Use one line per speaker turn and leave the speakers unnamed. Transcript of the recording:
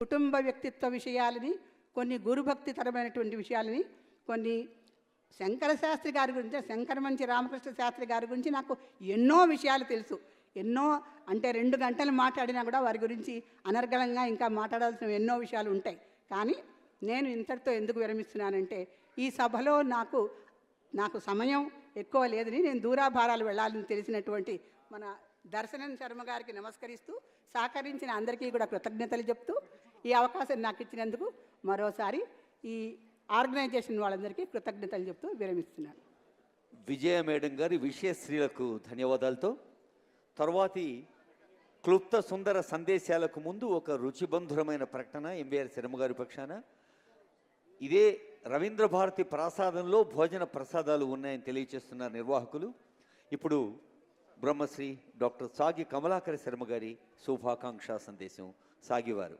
కుటుంబ వ్యక్తిత్వ విషయాలని కొన్ని గురుభక్తితరమైనటువంటి విషయాలని కొన్ని శంకర శాస్త్రి గారి గురించి శంకర మంచి రామకృష్ణ శాస్త్రి గారి గురించి నాకు ఎన్నో విషయాలు తెలుసు. ఎన్నో అంటే రెండు గంటలు మాట్లాడినా కూడా వారి గురించి అనర్గళంగా ఇంకా మాట్లాడాల్సిన ఎన్నో విషయాలు ఉంటాయి. కానీ నేను ఇంతటితో ఎందుకు విరమిస్తున్నానంటే ఈ సభలో నాకు నాకు సమయం ఎక్కువ లేదని నేను దూరాభారాలు వెళ్ళాలని తెలిసినటువంటి మన దర్శనం శర్మ గారికి నమస్కరిస్తూ సహకరించిన అందరికీ కూడా కృతజ్ఞతలు చెప్తూ ఈ అవకాశం నాకు ఇచ్చినందుకు మరోసారి ఈ ఆర్గనైజేషన్ వాళ్ళందరికీ కృతజ్ఞతలు చెప్తూ విరమిస్తున్నాను.
విజయ మేడం గారి విషయశ్రీలకు ధన్యవాదాలతో తర్వాతి క్లుప్త సుందర సందేశాలకు ముందు ఒక రుచిబంధురమైన ప్రకటన ఎంవీఆర్ శర్మ గారి పక్షాన. ఇదే రవీంద్ర భారతి ప్రసాదంలో భోజన ప్రసాదాలు ఉన్నాయని తెలియజేస్తున్నారు నిర్వాహకులు. ఇప్పుడు బ్రహ్మశ్రీ డాక్టర్ సాగి కమలాకర శర్మ గారి శుభాకాంక్ష సందేశం సాగివారు.